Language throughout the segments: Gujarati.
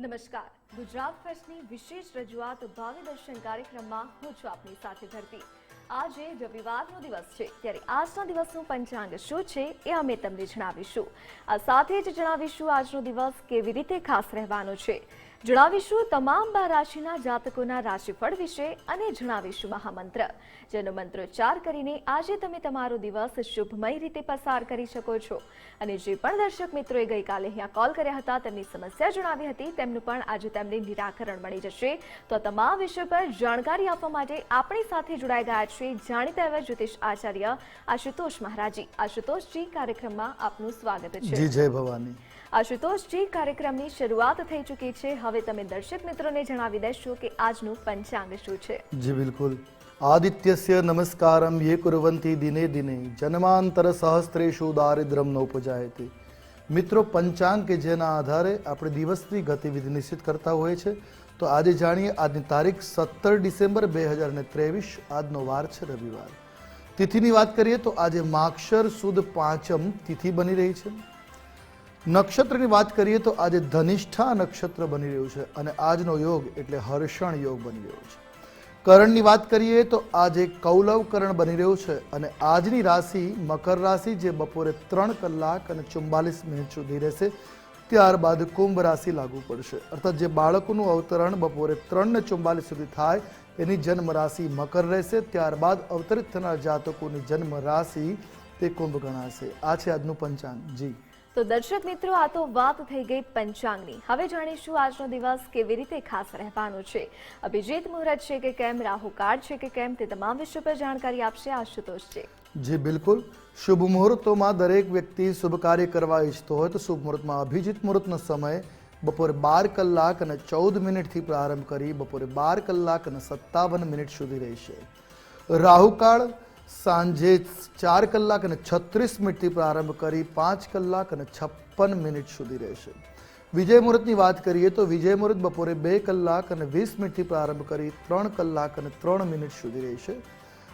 નમસ્કાર. ગુજરાત ફેસ્ટની વિશેષ રજૂઆત ભાવિ દર્શન કાર્યક્રમમાં હું છું આપની સાથે ધરતી. આજે રવિવારનો દિવસ છે. ત્યારે આજના દિવસનું પંચાંગ શું છે એ અમે તમને જણાવીશું. આ સાથે જ જણાવીશું આજનો દિવસ કેવી રીતે ખાસ રહેવાનો છે. જણાવીશું તમામ બાર રાશિના જાતકોના રાશિફળ વિશે અને જણાવીશું મહામંત્ર. જેનો મંત્રોચ્ચાર કરીને આજે તમે તમારો દિવસ શુભમય રીતે પસાર કરી શકો છો. અને જે પણ દર્શક મિત્રોએ ગઈકાલે અહીંયા કોલ કર્યા હતા તેમની સમસ્યા જણાવી હતી તેમનું પણ આજે તેમને નિરાકરણ મળી જશે. તો તમામ વિષય પર જાણકારી આપવા માટે આપણી સાથે જોડાઈ ગયા છે જાણીતા એવા જ્યોતિષ આચાર્ય આશુતોષ મહારાજી. આશુતોષજી કાર્યક્રમમાં આપનું સ્વાગત છે. જી જય ભવાની. આશુતોષજી કાર્યક્રમની શરૂઆત થઈ ચૂકી છે. હવે તમે દર્શક મિત્રોને જણાવી દેશો કે આજનું પંચાંગ શું છે? જી, બિલકુલ. આદિત્યસ્ય નમસ્કારમ યે કુર્વંતી દિને દિને. જન્માંતર સહસ્ત્રેશુ દારિદ્રમ નોપજાયતે મિત્રો, પંચાંગ કે જેના આધારે આપણે દિવસની ગતિવિધિ નિશ્ચિત કરતા હોઈએ છે તો આજે જાણીએ આજની તારીખ સત્તર ડિસેમ્બર બે હજાર ને ત્રેવીસ. આજનો વાર છે રવિવાર. તિથિની વાત કરીએ તો આજે માક્ષર સુદ પાંચમ તિથિ બની રહી છે. નક્ષત્રની વાત કરીએ તો આજે ધનિષ્ઠા નક્ષત્ર બની રહ્યું છે અને આજનો યોગ એટલે હર્ષણ યોગ બની રહ્યો છે. કરણની વાત કરીએ તો આજે કૌલવ કરણ બની રહ્યું છે અને આજની રાશિ મકર રાશિ જે બપોરે ત્રણ કલાક અને ચુમ્બાલીસ મિનિટ સુધી રહેશે, ત્યારબાદ કુંભ રાશિ લાગુ પડશે. અર્થાત જે બાળકોનું અવતરણ બપોરે ત્રણ ને ચુમ્બાલીસ સુધી થાય, એની જન્મ રાશિ મકર રહેશે, ત્યારબાદ અવતરિત થનાર જાતકોની જન્મ રાશિ તે કુંભ ગણાશે. આ છે આજનું પંચાંગ. જી. તો દર્શક મિત્રો, આ તો વાત થઈ ગઈ પંચાંગની. હવે જાણીશું આજનો દિવસ કેવી રીતે ખાસ રહેવાનો છે. અભિજીત મુહૂર્ત છે કે કેમ, રાહુ કાળ છે કે કેમ, તે તમામ વિષય પર જાણકારી આપશે આશુતોષ છે. જી, બિલકુલ. શુભ મુહૂર્તોમાં દરેક વ્યક્તિ શુભ કાર્ય કરવા ઈચ્છતો હોય તો શુભ મુહૂર્તમાં અભિજીત મુહૂર્તનો સમય બપોરે બાર કલાક અને ચૌદ મિનિટથી પ્રારંભ કરી બપોરે બાર કલાક અને સત્તાવન મિનિટ સુધી રહેશે. રાહુકાળ સાંજે ચાર કલાક અને છત્રીસ મિનિટથી પ્રારંભ કરી પાંચ કલાક અને છપ્પન મિનિટ સુધી રહેશે. વિજય મુહૂર્તની વાત કરીએ તો વિજય મુહૂર્ત બપોરે બે કલાક અને વીસ મિનિટથી પ્રારંભ કરી ત્રણ કલાક અને ત્રણ મિનિટ સુધી રહેશે.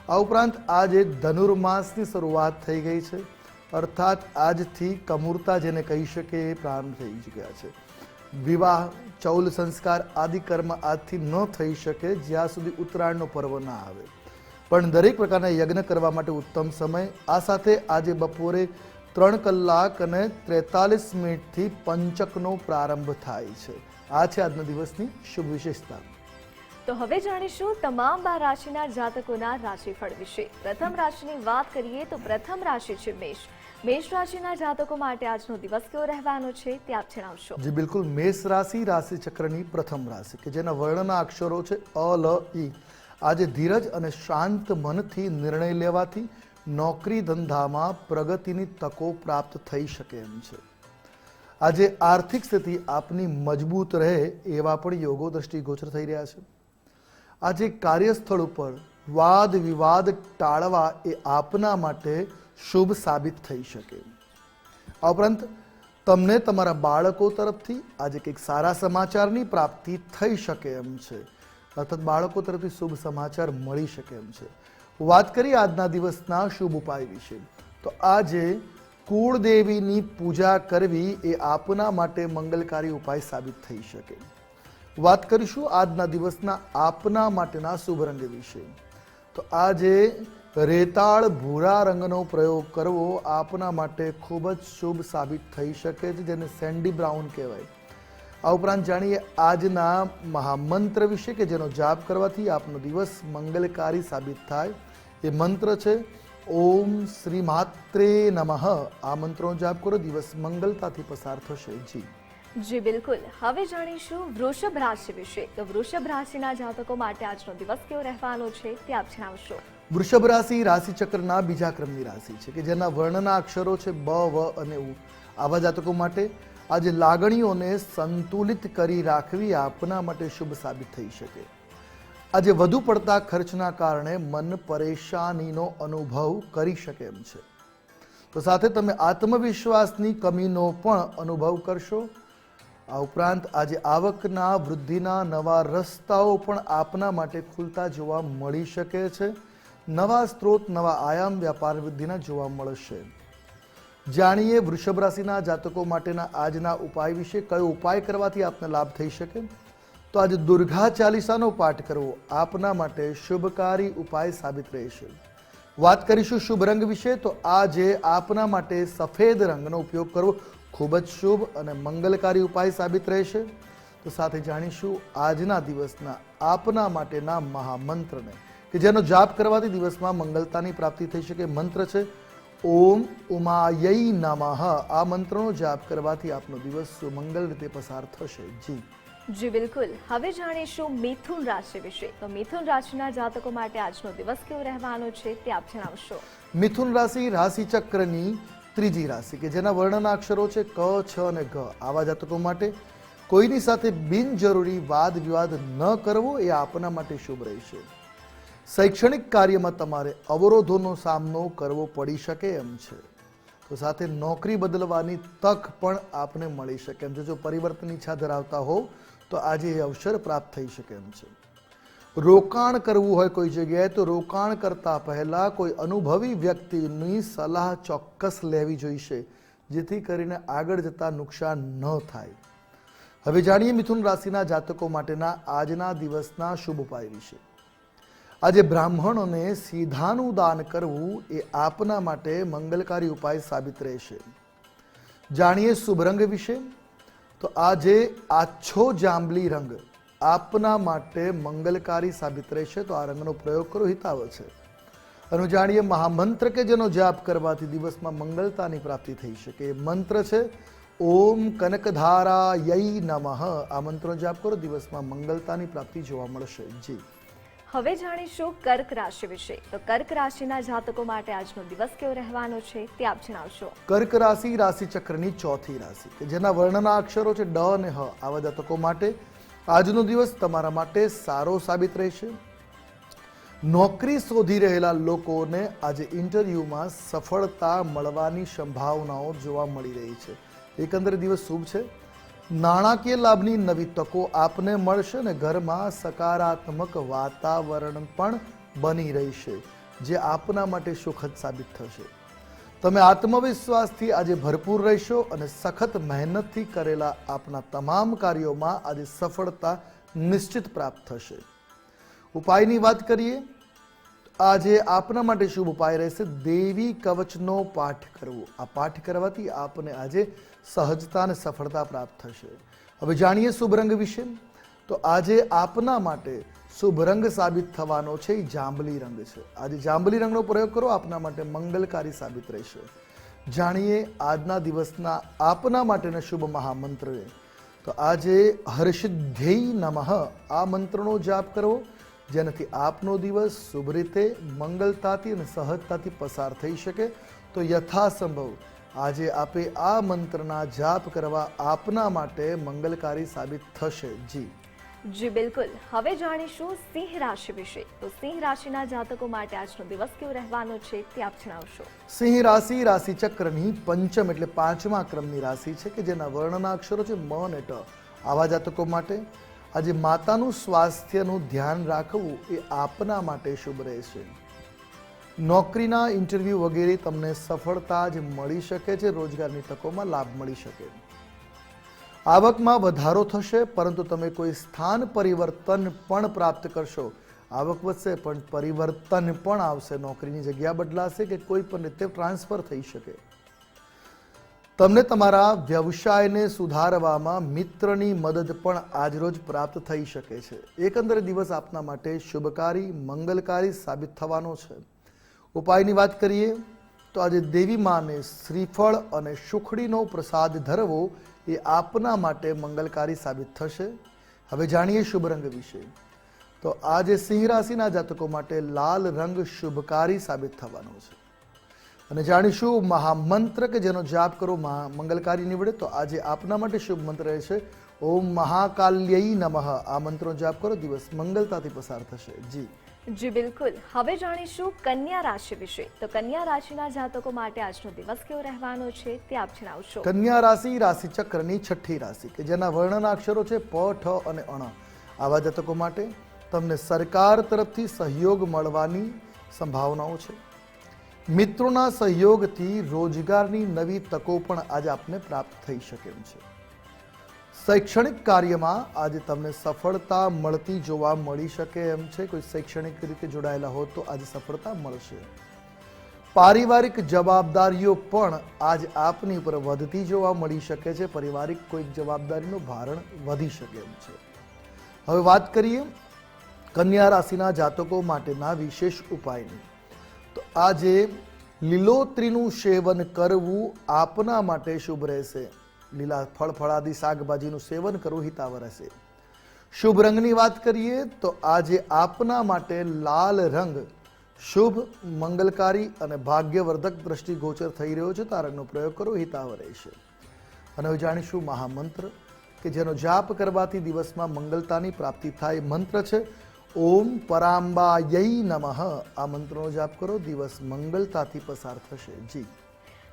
આ ઉપરાંત આજે ધનુર્માસની શરૂઆત થઈ ગઈ છે. અર્થાત આજથી કમૂરતા જેને કહી શકે એ પ્રારંભ થઈ ચૂક્યા છે. વિવાહ, ચૌલ સંસ્કાર આદિ કર્મ આજથી ન થઈ શકે જ્યાં સુધી ઉત્તરાયણનો પર્વ ના આવે. પણ દરેક પ્રકારના યજ્ઞ કરવા માટે ઉત્તમ સમય. આ સાથે આજે બપોરે ત્રણ કલાક અને ત્રેતાલીસ મિનિટથી પંચકનો પ્રારંભ થાય છે. આ છે આજના દિવસની શુભ વિશેષતા. તો હવે જાણીશું તમામ બાર રાશિના જાતકોના રાશિફળ વિશે. પ્રથમ રાશિની વાત કરીએ તો પ્રથમ રાશિ છે મેષ. મેષ રાશિના જાતકો માટે આજનો દિવસ કેવો રહેવાનો છે તે આપ જણાવશો. જી બિલકુલ. મેષ રાશિ રાશિ ચક્રની પ્રથમ રાશિ કે જેના વર્ણના અક્ષરો છે અ લ ઈ. આજે ધીરજ અને શાંત મનથી નિર્ણય લેવાથી નોકરી ધંધામાં પ્રગતિની તકો પ્રાપ્ત થઈ શકે એમ છે. આજે આર્થિક સ્થિતિ આપની મજબૂત રહે એવા પણ યોગો દ્રષ્ટિગોચર થઈ રહ્યા છે. આજે કાર્યસ્થળ ઉપર વાદ વિવાદ ટાળવા એ આપના માટે શુભ સાબિત થઈ શકે. આ ઉપરાંત તમને તમારા બાળકો તરફથી આજે કંઈક સારા સમાચારની પ્રાપ્તિ થઈ શકે એમ છે. અર્થાત બાળકો તરફથી શુભ સમાચાર મળી શકે એમ છે. વાત કરીએ આજના દિવસના શુભ ઉપાય વિશે. તો આજે કુળદેવીની પૂજા કરવી એ આપના માટે મંગલકારી ઉપાય સાબિત થઈ શકે. વાત કરીશું આજના દિવસના આપના માટેના શુભ રંગ વિશે. તો આજે રેતાળ ભૂરા રંગનો પ્રયોગ કરવો આપના માટે ખૂબ જ શુભ સાબિત થઈ શકે છે, જેને સેન્ડી બ્રાઉન કહેવાય. આ ઉપરાંત જાણીએ આજના મહામંત્ર વિશે કે જેનો જાપ કરવાથી આપનો દિવસ મંગલકારી સાબિત થાય. એ મંત્ર છે ઓમ શ્રી માત્રે નમઃ. આ મંત્રનો જાપ કરો દિવસ મંગલતાથી પસાર થશે. જી. જી બિલકુલ. હવે જાણીશું વૃષભ રાશિ વિશે. તો વૃષભ રાશિના જાતકો માટે આજનો દિવસ કેવો રહેવાનો છે તે આપ જણાવશો. વૃષભ રાશિ રાશિ ચક્રના બીજા ક્રમની રાશિ છે કે જેના વર્ણના અક્ષરો છે બ વ અને ઉ. આવા જાતકો માટે આજે લાગણીઓને સંતુલિત કરી રાખવી આપના માટે શુભ સાબિત થઈ શકે. આજે વધુ પડતા ખર્ચના કારણે મન પરેશાનીનો અનુભવ કરી શકે એમ છે. તો સાથે તમે આત્મવિશ્વાસની કમીનો પણ અનુભવ કરશો. આ ઉપરાંત આજે આવકના વૃદ્ધિના નવા રસ્તાઓ પણ આપના માટે ખુલતા જોવા મળી શકે છે. નવા સ્ત્રોત, નવા આયામ, વ્યાપાર વૃદ્ધિના જોવા મળશે. જાણીએ વૃષભ રાશિના જાતકો માટેના આજના ઉપાય વિશે કયો ઉપાય કરવાથી આપને લાભ થઈ શકે? તો આજે દુર્ગા ચાલીસાનો પાઠ કરવો આપના માટે શુભકારી ઉપાય સાબિત રહેશે. વાત કરીશું શુભ રંગ વિશે, તો આજે આપના માટે સફેદ રંગનો ઉપયોગ કરવો ખૂબ જ શુભ અને મંગલકારી ઉપાય સાબિત રહેશે. તો સાથે જાણીશું આજના દિવસના આપના માટેના મહામંત્રને, કે જેનો જાપ કરવાથી દિવસમાં મંગલતાની પ્રાપ્તિ થઈ શકે, મંત્ર છે. ઓમ ઉમાયઈ નમઃ. આ મંત્રનો જાપ કરવાથી આપનો દિવસ સુમંગલ રીતે પસાર થશે. જી. જી બિલકુલ. હવે જાણીશું મિથુન રાશિ વિશે. તો મિથુન રાશિના જાતકો માટે આજનો દિવસ કેવો રહેવાનો છે તે આપ જણાવશો. મિથુન રાશિ રાશિ ચક્રની ત્રીજી રાશિ કે જેના વર્ણના અક્ષરો છે ક છ અને ઘ. આવા જાતકો માટે કોઈની સાથે બિનજરૂરી વાદ વિવાદ ન કરવો એ આપના માટે શુભ રહેશે. શૈક્ષણિક કાર્યમાં તમારે અવરોધોનો સામનો કરવો પડી શકે એમ છે. તો સાથે નોકરી બદલવાની તક પણ આપને મળી શકે એમ છે. જો પરિવર્તન ઈચ્છા ધરાવતા હો તો આજે એ અવસર પ્રાપ્ત થઈ શકે એમ છે. રોકાણ કરવું હોય કોઈ જગ્યાએ, તો રોકાણ કરતા પહેલા કોઈ અનુભવી વ્યક્તિની સલાહ ચોક્કસ લેવી જોઈશે, જેથી કરીને આગળ જતા નુકસાન ન થાય. હવે જાણીએ મિથુન રાશિના જાતકો માટેના આજના દિવસના શુભ ઉપાય વિશે. આજે બ્રાહ્મણોને સીધાનું દાન કરવું એ આપના માટે મંગલકારી ઉપાય સાબિત રહેશે. જાણીએ શુભ રંગ વિશે? તો આજે આછો જાંબલી રંગ આપના માટે મંગલકારી સાબિત રહેશે, તો આ રંગનો પ્રયોગ કરો હિતાવ છે. અને જાણીએ મહામંત્ર કે જેનો જાપ કરવાથી દિવસમાં મંગલતાની પ્રાપ્તિ થઈ શકે. એ મંત્ર છે, ઓમ કનકધારા યઈ નમઃ. આ મંત્રનો જાપ કરો, દિવસમાં મંગલતાની પ્રાપ્તિ જોવા મળશે. જી. હવે જાણીશું કર્ક રાશિ વિશે. તો કર્ક રાશિના જાતકો માટે આજનો દિવસ કેવો રહેવાનો છે તે આપ જણાવશો. કર્ક રાશિ રાશિ ચક્રની ચોથી રાશિ, કે જેના વર્ણના અક્ષરો છે ડ અને હ. આવા જાતકો માટે આજનો દિવસ તમારા માટે સારો સાબિત રહેશે. નોકરી શોધી રહેલા લોકોને આજે ઇન્ટરવ્યૂમાં સફળતા મળવાની સંભાવનાઓ જોવા મળી રહી છે. એકંદરે દિવસ શુભ છે. નાણાકીય લાભની નવી તકો આપને મળશે ને ઘરમાં સકારાત્મક વાતાવરણ પણ બની રહેશે, જે આપના માટે સુખદ સાબિત થશે. તમે આત્મવિશ્વાસથી આજે ભરપૂર રહેશો અને સખત મહેનતથી કરેલા આપના તમામ કાર્યોમાં આજે સફળતા નિશ્ચિત પ્રાપ્ત થશે. ઉપાયની વાત કરીએ આજે આપના માટે શુભ ઉપાય રહેશે. દેવી કવચનો પાઠ કરવો. આ પાઠ કરવાથી આપને આજે સહજતા અને સફળતા પ્રાપ્ત થશે. હવે જાણીએ શુભ રંગ વિશે. તો આજે આપના માટે શુભ રંગ સાબિત થવાનો છે. એ જાંબલી રંગ છે. આજે જાંબલી રંગનો પ્રયોગ કરો. આપના માટે મંગલકારી સાબિત રહેશે. જાણીએ આજના દિવસના આપના માટેના શુભ મહામંત્રને. તો આજે હર્ષધ્યેય નમઃ. આ મંત્રનો જાપ કરવો. જેનાથી આપનો દિવસ શુભ રીતે મંગલતાથી અને સહજતાથી પસાર થઈ શકે તો યથાસંભવ આજે આપે આ મંત્રના જાપ કરવા આપના માટે મંગલકારી સાબિત થશે. જી. જી બિલકુલ. હવે જાણીશું સિંહ રાશિ વિશે. તો સિંહ રાશિના જાતકો માટે આજનો દિવસ કેવો રહેવાનો છે તે આપ જણાવશો. સિંહ રાશિ રાશિ ચક્રની પંચમ એટલે પાંચમા ક્રમની રાશિ છે કે જેના વર્ણના અક્ષરો છે મ અને ટ. આવા જાતકો માટે આજે માતાનું સ્વાસ્થ્યનું ધ્યાન રાખવું એ આપના માટે શુભ રહેશે. નોકરીના ઇન્ટરવ્યૂ વગેરે તમને સફળતા જ મળી શકે છે, રોજગારની તકોમાં લાભ મળી શકે. આવકમાં વધારો થશે, પરંતુ તમે કોઈ સ્થાન પરિવર્તન પણ પ્રાપ્ત કરશો. આવક વધશે, પણ પરિવર્તન પણ આવશે. નોકરીની જગ્યા બદલાશે કે કોઈ પણ રીતે ટ્રાન્સફર થઈ શકે. તમને તમારા વ્યવસાયને સુધારવામાં મિત્રની મદદ પણ આજરોજ પ્રાપ્ત થઈ શકે છે. એકંદરે દિવસ આપના માટે શુભકારી, મંગલકારી સાબિત થવાનો છે. ઉપાયની વાત કરીએ, તો આજે દેવી માને શ્રીફળ અને સુખડીનો પ્રસાદ ધરવો એ આપના માટે મંગલકારી સાબિત થશે. હવે જાણીએ શુભ રંગ વિશે. તો આજે સિંહ રાશિના જાતકો માટે લાલ રંગ શુભકારી સાબિત થવાનો છે. અને જાણીશું મહામંત્ર કે જેનો જાપ કરો મહા મંગલકારી નીવડે તો આજે આપના માટે શુભ મંત્ર રહેશે ઓમ મહાકાલ્યઈ નમઃ. આ મંત્રનો જાપ કરો દિવસ મંગલતાથી પસાર થશે. જી. જી બિલકુલ. હવે જાણીશું કન્યા રાશિ વિશે. તો કન્યા રાશિના જાતકો માટે આજનો દિવસ કેવો રહેવાનો છે તે આપ જણાવશો. કન્યા રાશિ રાશિ ચક્રની છઠ્ઠી રાશિ કે જેના વર્ણના અક્ષરો છે પ ઠ અને અણ. આવા જાતકો માટે તમને સરકાર તરફથી સહયોગ મળવાની સંભાવનાઓ છે. મિત્રોના સહયોગથી રોજગારની નવી તકો પણ આજે આપને પ્રાપ્ત થઈ શકે એમ છે. શૈક્ષણિક કાર્યમાં આજે તમને સફળતા મળતી જોવા મળી શકે એમ છે. કોઈ શૈક્ષણિક રીતે જોડાયેલા હો તો આજે સફળતા મળશે. પારિવારિક જવાબદારીઓ પણ આજ આપની ઉપર વધતી જોવા મળી શકે છે. પારિવારિક કોઈક જવાબદારીનું ભારણ વધી શકે એમ છે. હવે વાત કરીએ કન્યા રાશિના જાતકો માટેના વિશેષ ઉપાયની. તો આજે લીલોતરીનું સેવન કરવું આપના માટે શુભ રહેશે. લીલા ફળ ફળાદી શાકભાજીનું સેવન કરવું હિતાવ રહેશે. શુભ રંગની વાત કરીએ તો આજે આપના માટે લાલ રંગ શુભ, મંગલકારી અને ભાગ્યવર્ધક દ્રષ્ટિગોચર થઈ રહ્યો છે. તો પ્રયોગ કરો હિતાવ રહેશે. અને હવે જાણીશું મહામંત્ર કે જેનો જાપ કરવાથી દિવસમાં મંગલતાની પ્રાપ્તિ થાય. મંત્ર છે ઓમ પરાંબાયય નમઃ. આ મંત્રનો જાપ કરો. દિવસ મંગલતાથી પસાર થશે. જી.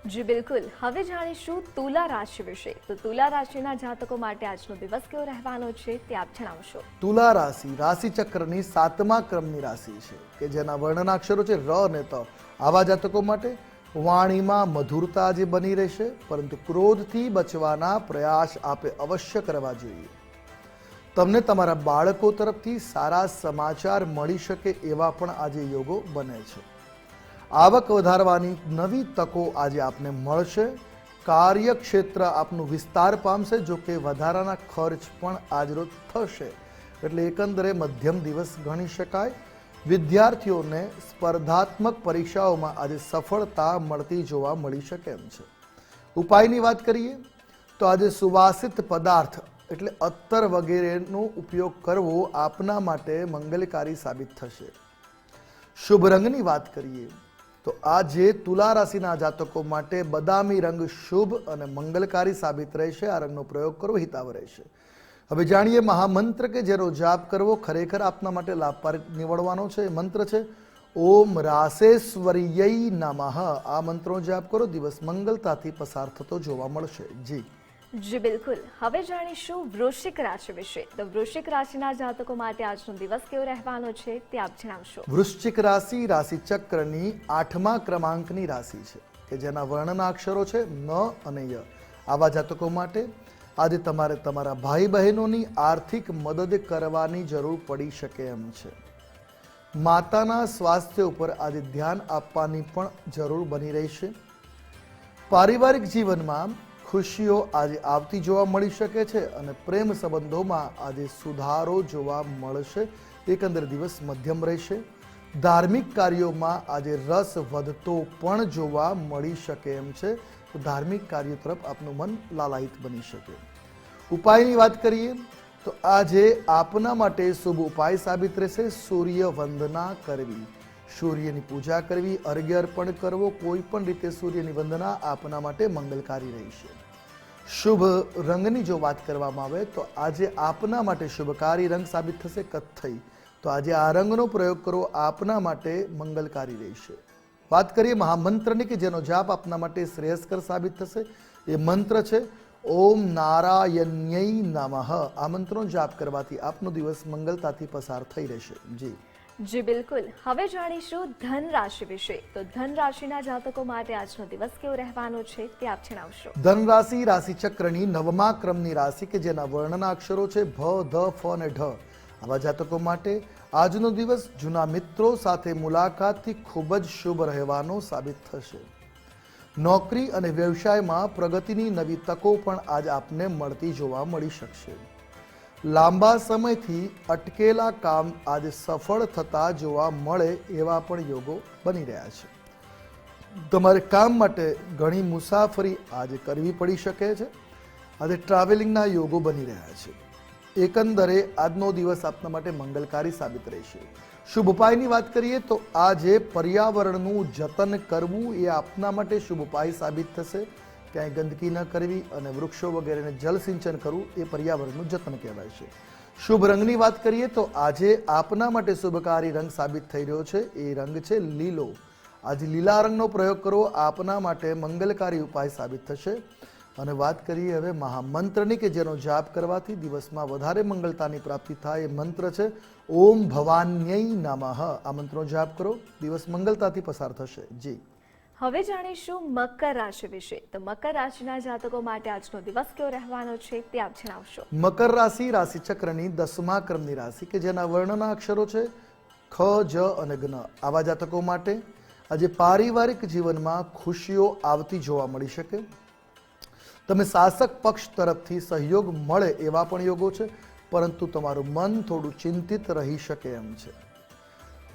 જી બિલકુલ. હવે જાણીશું તુલા રાશિ વિશે. તો તુલા રાશિના જાતકો માટે આજનો દિવસ કેવો રહેવાનો છે તે આપ જણાવશો. તુલા રાશિ રાશિ ચક્રની સાતમા ક્રમની રાશિ છે કે જેના વર્ણના અક્ષરો છે ર અને ત. આવા જાતકો માટે વાણીમાં મધુરતા જે બની રહેશે પરંતુ ક્રોધથી બચવાના પ્રયાસ આપે અવશ્ય કરવા જોઈએ. તમને તમારા બાળકો તરફથી સારા સમાચાર મળી શકે એવા પણ આજે યોગો બને છે. આવક વધારવાની નવી તકો આજે આપને મળશે. કાર્યક્ષેત્ર આપનું વિસ્તાર પામશે, જો કે વધારાના ખર્ચ પણ આજરોજ થશે. એટલે એકંદરે મધ્યમ દિવસ ગણી શકાય. વિદ્યાર્થીઓને સ્પર્ધાત્મક પરીક્ષાઓમાં આજે સફળતા મળતી જોવા મળી શકે એમ છે. ઉપાયની વાત કરીએ, તો આજે સુવાસિત પદાર્થ એટલે અત્તર વગેરેનો ઉપયોગ કરવો આપના માટે મંગલકારી સાબિત થશે. શુભ રંગની વાત કરીએ, તો આજે તુલા રાશિના જાતકો માટે બદામી રંગ શુભ અને મંગલકારી સાબિત રહેશે. આ રંગનો પ્રયોગ કરવો હિતાવ રહેશે. હવે જાણીએ મહામંત્ર કે જેનો જાપ કરવો ખરેખર આપના માટે લાભકારક નીવડવાનો છે. એ મંત્ર છે, ઓમ રાસેશ્વરીય નમઃ. આ મંત્રનો જાપ કરો, દિવસ મંગલતાથી પસાર થતો જોવા મળશે. જી. જી, બિલકુલ. હવે જાણીશું વૃશ્ચિક રાશિ વિશે. તો વૃશ્ચિક રાશિના જાતકો માટે આજનો દિવસ કેવો રહેવાનો છે તે આપ જણાવશો. વૃશ્ચિક રાશિ રાશિ ચક્રની આઠમા ક્રમાંકની રાશિ છે, કે જેના વર્ણના અક્ષરો છે ન અને ય. આવા જાતકો માટે આજે તમારે તમારા ભાઈ બહેનોની આર્થિક મદદ કરવાની જરૂર પડી શકે એમ છે. માતાના સ્વાસ્થ્ય ઉપર આજે ધ્યાન આપવાની પણ જરૂર બની રહેશે. પારિવારિક જીવનમાં ખુશીઓ આજે આવતી જોવા મળી શકે છે અને પ્રેમ સંબંધોમાં આજે સુધારો જોવા મળશે. એકંદર દિવસ મધ્યમ રહેશે. ધાર્મિક કાર્યોમાં આજે રસ વધતો પણ જોવા મળી શકે એમ છે. તો ધાર્મિક કાર્યો તરફ આપનું મન લાલાયિત બની શકે. ઉપાયની વાત કરીએ, તો આજે આપના માટે શુભ ઉપાય સાબિત રહેશે. સૂર્ય વંદના કરવી. સૂર્યની પૂજા કરવી, અર્ઘ્ય અર્પણ કરવો, કોઈ પણ રીતે સૂર્યની વંદના આપના માટે મંગલકારી રહેશે. શુભ રંગની જો વાત કરવામાં આવે તો આજે આપના માટે શુભકારી રંગ સાબિત થશે કથ્થઈ. તો આજે આ રંગનો પ્રયોગ કરવો આપના માટે મંગલકારી રહેશે વાત કરીએ મહામંત્રની કે જેનો જાપ આપના માટે શ્રેયસ્કર સાબિત થશે. એ મંત્ર છે, ઓમ નારાયણ્ય નમઃ. આ મંત્રનો જાપ કરવાથી આપનો દિવસ મંગલતાથી પસાર થઈ રહેશે. જી. જી, બિલકુલ. હવે જાણીશું ધન રાશિ વિશે. તો ધન રાશિના જાતકો માટે આજનો દિવસ કેવો રહેવાનો છે તે આપ જણાવશો. ધન રાશિ રાશિ ચક્રની નવમા ક્રમની રાશિ કે જેના વર્ણના અક્ષરો છે ભ, ધ, ફ અને ઢ. આવા જાતકો માટે આજનો દિવસ જૂના મિત્રો સાથે મુલાકાતથી ખૂબ જ શુભ રહેવાનો સાબિત થશે. નોકરી અને વ્યવસાયમાં પ્રગતિની નવી તકો પણ આજ આપને મળતી જોવા મળી શકશે. લાંબા સમયથી અટકેલા કામ આજે સફળ થતા જોવા મળે એવા પણ યોગો બની રહ્યા છે. તમારે કામ માટે ઘણી મુસાફરી આજે કરવી પડી શકે છે. આજે ટ્રાવેલિંગના યોગો બની રહ્યા છે. એકંદરે આજનો દિવસ આપના માટે મંગલકારી સાબિત રહેશે. શુભ ઉપાયની વાત કરીએ તો આજે પર્યાવરણનું જતન કરવું એ આપના માટે શુભ ઉપાય સાબિત થશે. ક્યાંય ગંદકી ન કરવી અને વૃક્ષો વગેરેને જલસિંચન કરવું એ પર્યાવરણનું જતન કહેવાય છે. શુભ રંગની વાત કરીએ તો આજે આપના માટે શુભકારી રંગ સાબિત થઈ રહ્યો છે. એ રંગ છે લીલો. આજે લીલા રંગનો પ્રયોગ કરવો આપના માટે મંગલકારી ઉપાય સાબિત થશે. અને વાત કરીએ હવે મહામંત્રની કે જેનો જાપ કરવાથી દિવસમાં વધારે મંગળતાની પ્રાપ્તિ થાય એ મંત્ર છે, ઓમ ભવાન્યય નમઃ. આ મંત્રનો જાપ કરો. દિવસ મંગલતાથી પસાર થશે. જી. હવે જાણીશું મકર રાશિ વિશે. તો મકર રાશિના જાતકો માટે આજનો દિવસ કેવો રહેવાનો છે તે આપ જણાવશો. મકર રાશિ રાશિ ચક્રની દસમા ક્રમની રાશિ કે જેના વર્ણના અક્ષરો છે ખ, જ અને જ્ઞ આવા જાતકો માટે આજે પારિવારિક જીવનમાં ખુશીઓ આવતી જોવા મળી શકે. તમે શાસક પક્ષ તરફથી સહયોગ મળે એવા પણ યોગો છે, પરંતુ તમારું મન થોડું ચિંતિત રહી શકે એમ છે.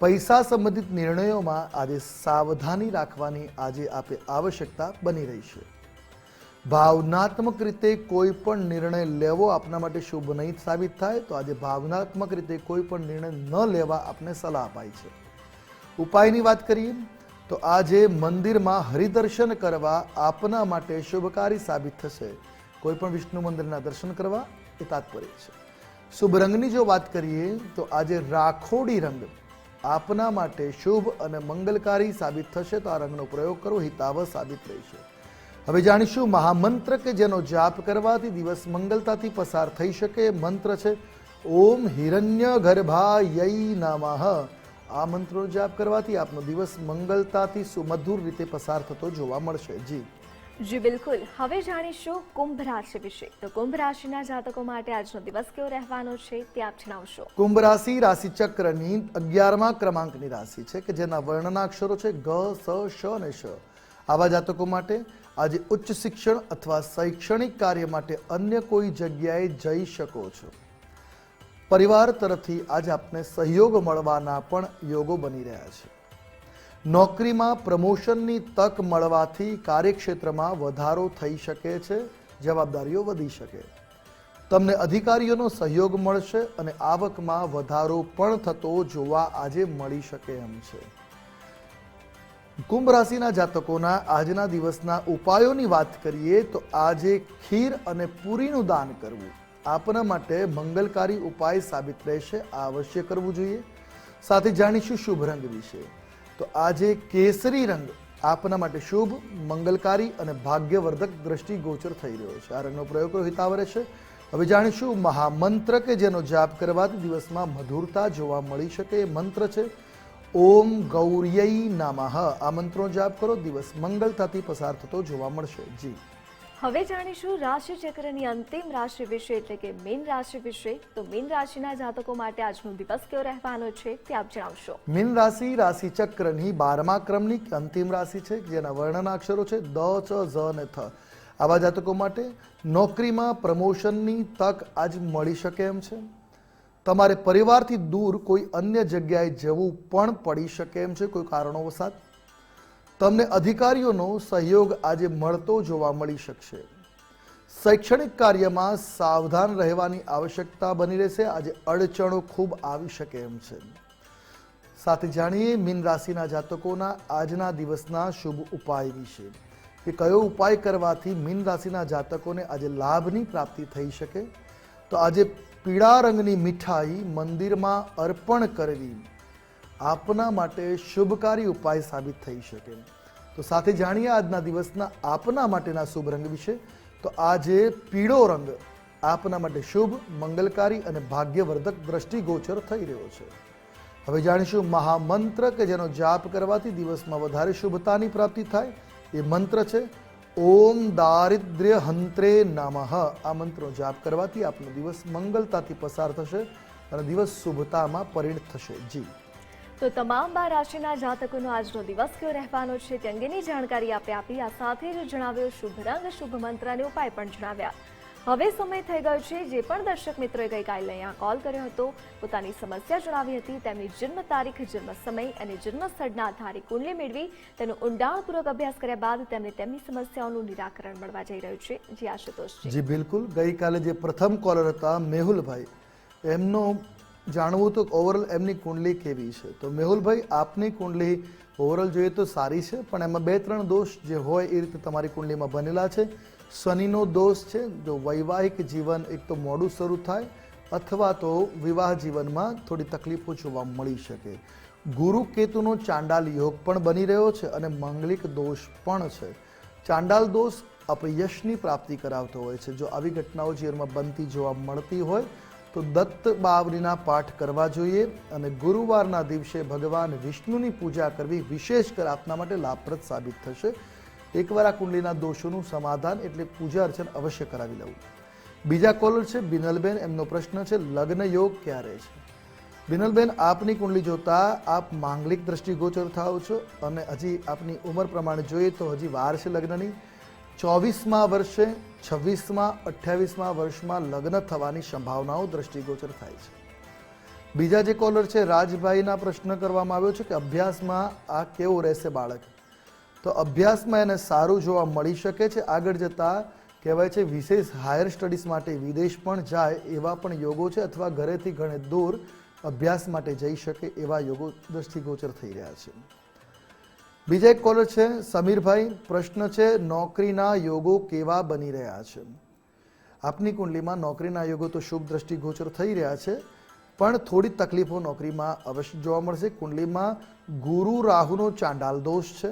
પૈસા સંબંધિત નિર્ણયોમાં આજે સાવધાની રાખવાની આજે આપે આવશ્યકતા બની રહી છે. ભાવનાત્મક રીતે કોઈ પણ નિર્ણય લેવો આપના માટે શુભ નહીં સાબિત થાય તો આજે ભાવનાત્મક રીતે કોઈ પણ નિર્ણય ન લેવા આપને સલાહ અપાઈ છે. ઉપાયની વાત કરીએ તો આજે મંદિરમાં હરિદર્શન કરવા આપના માટે શુભકારી સાબિત થશે. કોઈ પણ વિષ્ણુ મંદિરના દર્શન કરવા એ તાત્પર્ય છે. શુભ રંગની જો વાત કરીએ તો આજે રાખોડી રંગ આપના માટે શુભ અને મંગલકારી સાબિત થશે તો આ રંગનો પ્રયોગ કરવો હિતાવહ સાબિત રહેશે. હવે જાણીશું મહામંત્ર કે જેનો જાપ કરવાથી દિવસ મંગલતાથી પસાર થઈ શકે મંત્ર છે. ઓમ હિરણ્ય ગર્ભાય નમઃ. આ મંત્રનો જાપ કરવાથી આપનો દિવસ મંગલતાથી સુમધુર રીતે પસાર થતો જોવા મળશે. જી. જી, બિલકુલ. હવે જાણીશું કુંભ રાશિ વિશે. તો કુંભ રાશિના જાતકો માટે આજનો દિવસ કેવો રહેવાનો છે તે આપ જણાવશો. કુંભ રાશિ રાશિ ચક્રની અગિયારમા ક્રમાંકની રાશિ છે કે જેના વર્ણના અક્ષરો છે ગ, સ, શ અને શ. આવા જાતકો માટે આજે ઉચ્ચ શિક્ષણ અથવા શૈક્ષણિક કાર્ય માટે અન્ય કોઈ જગ્યાએ જઈ શકો છો. પરિવાર તરફથી આજે આપને સહયોગ મળવાના પણ યોગો બની રહ્યા છે. નોકરીમાં પ્રમોશનની તક મળવાથી કાર્યક્ષેત્રમાં વધારો થઈ શકે છે, જવાબદારીઓ વધી શકે. તમને અધિકારીઓનો સહયોગ મળશે અને આવકમાં વધારો પણ થતો જોવા આજે મળી શકે એમ છે. કુંભ રાશિના જાતકોના આજના દિવસના ઉપાયોની વાત કરીએ તો આજે ખીર અને પૂરીનું દાન કરવું. આપના માટે મંગલકારી ઉપાય સાબિત રહેશે, આ અવશ્ય કરવું જોઈએ. સાથે જાણીશું શુભ રંગ વિશે. તો આજે કેસરી રંગ આપના માટે શુભ, મંગલકારી અને ભાગ્યવર્ધક દ્રષ્ટિગોચર થઈ રહ્યો છે. આ રંગનો પ્રયોગ કરવો હિતાવ છે. હવે જાણીશું મહામંત્ર કે જેનો જાપ કરવાથી દિવસમાં મધુરતા જોવા મળી શકે એ મંત્ર છે. ઓમ ગૌર્યય નમઃ. આ મંત્રનો જાપ કરો, દિવસ મંગલતાથી પસાર થતો જોવા મળશે. જી. હવે જાણીશું રાશિચક્રની અંતિમ રાશિ વિશે, એટલે કે મીન રાશિ વિશે. તો મીન રાશિના જાતકો માટે આજનો દિવસ કેવો રહેવાનો છે તે આપ જણાવશો. મીન રાશિ, રાશિચક્રની બારમા ક્રમની અંતિમ રાશિ છે, જેના વર્ણના અક્ષરો છે દ, ચ, ઝ અને થ. આવા જાતકો માટે નોકરીમાં પ્રમોશનની તક આજ મળી શકે એમ છે. તમારે પરિવારથી દૂર કોઈ અન્ય જગ્યાએ જવું પણ પડી શકે એમ છે, કોઈ કારણોવસાત તમને અધિકારીઓનો સહયોગ આજે મળતો જોવા મળી શકશે. શૈક્ષણિક કાર્યમાં સાવધાન રહેવાની આવશ્યકતા બની રહેશે. આજે અડચણો ખૂબ આવી શકે એમ છે. સાથે જાણીએ, મીન રાશિના જાતકોના આજના દિવસના શુભ ઉપાય વિશે. કે કયો ઉપાય કરવાથી મીન રાશિના જાતકોને આજે લાભની પ્રાપ્તિ થઈ શકે? તો આજે પીળા રંગની મીઠાઈ મંદિરમાં અર્પણ કરવી આપના માટે શુભકારી ઉપાય સાબિત થઈ શકે. તો સાથે જાણીએ આજના દિવસના આપના માટેના શુભ રંગ વિશે. તો આજે પીળો રંગ આપના માટે શુભ, મંગલકારી અને ભાગ્યવર્ધક દ્રષ્ટિગોચર થઈ રહ્યો છે. હવે જાણીશું મહામંત્ર કે જેનો જાપ કરવાથી દિવસમાં વધારે શુભતાની પ્રાપ્તિ થાય. એ મંત્ર છે, ઓમ દારિદ્ર્ય હંત્રે નમઃ. આ મંત્રનો જાપ કરવાથી આપનો દિવસ મંગલતાથી પસાર થશે અને દિવસ શુભતામાં પરિણત થશે. જી. તો તમામ બાર રાશિના જાતકોનો આજનો દિવસ કયો રહેવાનો છે તે અંગેની જાણકારી આપે આપી આ સાથે જ જણાવ્યો શુભ રંગ, શુભ મંત્ર અને ઉપાય પણ જણાવ્યા. હવે સમય થઈ ગયો છે જે પણ દર્શક મિત્રોએ ગઈકાલે અહીંયા કોલ કર્યો હતો. પોતાની સમસ્યા જણાવી હતી, તેમની જન્મ તારીખ, જન્મ સમય અને જન્મ સ્થળના આધારે કુંડલી મેળવી, તેનો ઊંડાણપૂર્વક અભ્યાસ કર્યા બાદ તેમને તેમની સમસ્યાઓનું નિરાકરણ મળવા જઈ રહ્યું છે. જી આશુતોષ જી. બિલકુલ. ગઈકાલે જે પ્રથમ કોલર હતા મેહુલભાઈ, એમનો જાણવું તો ઓવરઓલ એમની કુંડલી કેવી છે? તો મેહુલભાઈ, આપની કુંડલી ઓવરઓલ જોઈએ તો સારી છે, પણ એમાં બે ત્રણ દોષ જે હોય એ રીતે તમારી કુંડલીમાં બનેલા છે. શનિનો દોષ છે, જો વૈવાહિક જીવન એક તો મોડું શરૂ થાય, અથવા તો વિવાહ જીવનમાં થોડી તકલીફો જોવા મળી શકે. ગુરુ કેતુનો ચાંડાલ યોગ પણ બની રહ્યો છે અને માંગલિક દોષ પણ છે. ચાંડાલ દોષ અપયશની પ્રાપ્તિ કરાવતો હોય છે. જો આવી ઘટનાઓ જીવનમાં બનતી જોવા મળતી હોય તો દત્ત બાવરીના પાઠ કરવા જોઈએ અને ગુરુવારના દિવસે ભગવાન વિષ્ણુની પૂજા કરવી વિશેષ કર આપના માટે લાભપ્રદ સાબિત થશે. એકવાર આ કુંડલીના દોષોનું સમાધાન એટલે પૂજા અર્ચન અવશ્ય કરાવી લેવું. બીજા કોલર છે બિનલબેન, એમનો પ્રશ્ન છે, લગ્ન યોગ ક્યારે છે? બિનલબેન, આપની કુંડલી જોતા આપ માંગલિક દ્રષ્ટિગોચર થાઓ છો અને હજી આપની ઉંમર પ્રમાણે જોઈએ તો હજી વાર છે લગ્નની. ચોવીસમાં વર્ષે છવ્વીસમાં, અઠ્યાવીસમાં વર્ષમાં લગ્ન થવાની સંભાવનાઓ દ્રષ્ટિગોચર થાય છે. બીજા જે કોલર છે, રાજભાઈના પ્રશ્ન કરવામાં આવ્યો છે કે અભ્યાસમાં આ કેવો રહેશે બાળક? તો અભ્યાસમાં એને સારું જોવા મળી શકે છે. આગળ જતાં કહેવાય છે, વિશેષ હાયર સ્ટડીઝ માટે વિદેશ પણ જાય એવા પણ યોગો છે અથવા ઘરેથી ઘણે દૂર અભ્યાસ માટે જઈ શકે એવા યોગો દ્રષ્ટિગોચર થઈ રહ્યા છે. બીજા એક કોલર છે, સમીરભાઈ. પ્રશ્ન છે, નોકરીના યોગો કેવા બની રહ્યા છે? આપની કુંડલીમાં નોકરીના યોગો તો શુભ દ્રષ્ટિગોચર થઈ રહ્યા છે, પણ થોડી તકલીફો નોકરીમાં અવશ્ય જોવા મળશે. કુંડલીમાં ગુરુ રાહુનો ચાંડાલ દોષ છે.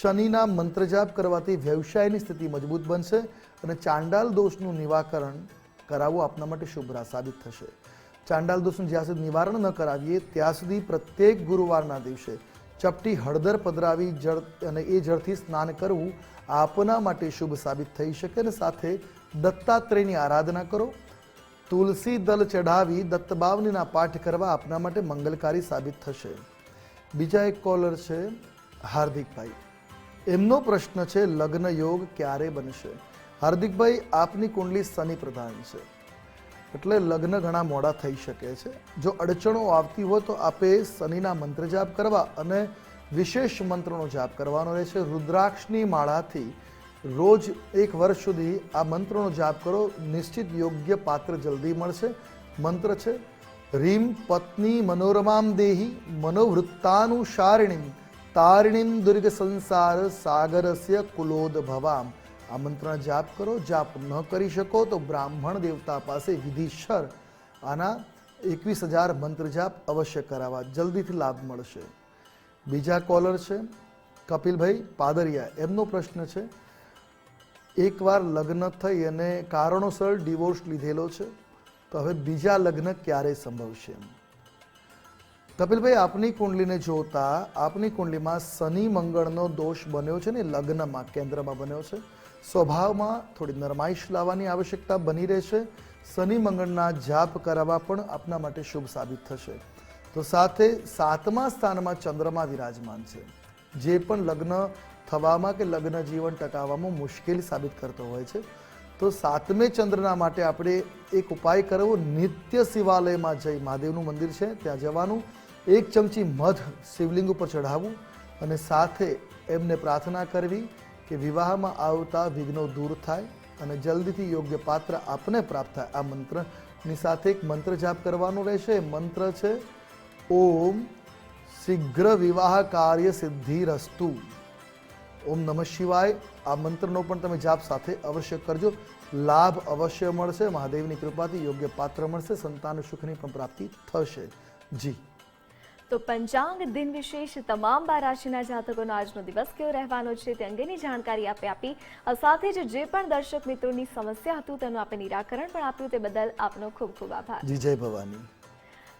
શનિના મંત્ર જાપ કરવાથી વ્યવસાયની સ્થિતિ મજબૂત બનશે અને ચાંડાલ દોષનું નિવાકરણ કરાવવું આપના માટે શુભ સાબિત થશે. ચાંડાલ દોષનું જ્યાં સુધી નિવારણ ન કરાવીએ, ત્યાં સુધી પ્રત્યેક ગુરુવારના દિવસે ચપટી હળદર પધરાવી જળ અને એ જળથી સ્નાન કરવું આપના માટે શુભ સાબિત થઈ શકે અને સાથે દત્તાત્રેયની આરાધના કરો. તુલસી દલ ચઢાવી દત્તબાવનીના પાઠ કરવા આપના માટે મંગલકારી સાબિત થશે. બીજા એક કોલર છે, હાર્દિકભાઈ. એમનો પ્રશ્ન છે લગ્ન યોગ ક્યારે બનશે? હાર્દિકભાઈ, આપની કુંડલી શનિ પ્રધાન છે. એટલે લગ્ન ઘણા મોડા થઈ શકે છે. જો અડચણો આવતી હોય તો આપે શનિના મંત્ર જાપ કરવા અને વિશેષ મંત્રનો જાપ કરવાનો રહેશે. રુદ્રાક્ષની માળાથી રોજ એક વર્ષ સુધી આ મંત્રનો જાપ કરો. નિશ્ચિત યોગ્ય પાત્ર જલ્દી મળશે. મંત્ર છે, રીમ પત્ની મનોરમામ દેહી મનોવૃત્તાનુસારિણીમ તારિણીમ દુર્ગ સંસાર સાગરસ્ય કુલોદ ભવામ આ મંત્ર જાપ કરો, જાપ ન કરી શકો તો બ્રાહ્મણ દેવતા પાસે વિધિસર આના એકવીસ હજાર મંત્ર જાપ અવશ્ય કરાવવા જલ્દીથી લાભ મળશે. બીજા કોલર છે, કપિલભાઈ પાદરિયા, એમનો પ્રશ્ન છે, એકવાર લગ્ન થઈ અને કારણોસર ડિવોર્સ લીધેલો છે, તો હવે બીજા લગ્ન ક્યારે સંભવશે? કપિલભાઈ, આપની કુંડલીને જોતા, આપની કુંડલીમાં શનિ મંગળનો દોષ બન્યો છે ને, લગ્નમાં, કેન્દ્રમાં બન્યો છે? સ્વભાવમાં થોડી નરમાઈશ લાવવાની આવશ્યકતા બની રહેશે. શનિ મંગળના જાપ કરાવવા પણ આપના માટે શુભ સાબિત થશે. તો સાથે સાતમા સ્થાનમાં ચંદ્રમા વિરાજમાન છે. જે પણ લગ્ન થવામાં કે લગ્ન જીવન ટકાવવામાં મુશ્કેલી સાબિત કરતો હોય છે. તો સાતમે ચંદ્રના માટે આપણે એક ઉપાય કરવો. નિત્ય શિવાલયમાં જઈ મહાદેવનું મંદિર છે. ત્યાં જવાનું. એક ચમચી મધ શિવલિંગ ઉપર ચઢાવવું અને સાથે એમને પ્રાર્થના કરવી. કે વિવાહમાં આવતા વિઘ્નો દૂર થાય અને જલ્દીથી યોગ્ય પાત્ર આપને પ્રાપ્ત થાય. આ મંત્રની સાથે એક મંત્ર જાપ કરવાનો રહેશે. મંત્ર છે, ઓમ શીઘ્ર વિવાહ કાર્ય સિદ્ધિ રસ્તુ ઓમ નમઃ શિવાય. આ મંત્રનો પણ તમે જાપ સાથે અવશ્ય કરજો. લાભ અવશ્ય મળશે. મહાદેવની કૃપાથી યોગ્ય પાત્ર મળશે. સંતાન સુખની પણ પ્રાપ્તિ થશે. જી. તો પંચાંગ દિન વિશેષ તમામ બાર રાશિના જાતકોનો આજનો દિવસ કેવો રહેવાનો છે તે અંગેની જાણકારી આપે આપી સાથે જ જે પણ દર્શક મિત્રોની સમસ્યા હતું તેનું આપે નિરાકરણ પણ આપ્યું તે બદલ આપનો ખૂબ ખૂબ આભાર. જય ભવાની.